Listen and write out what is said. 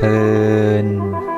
ทิน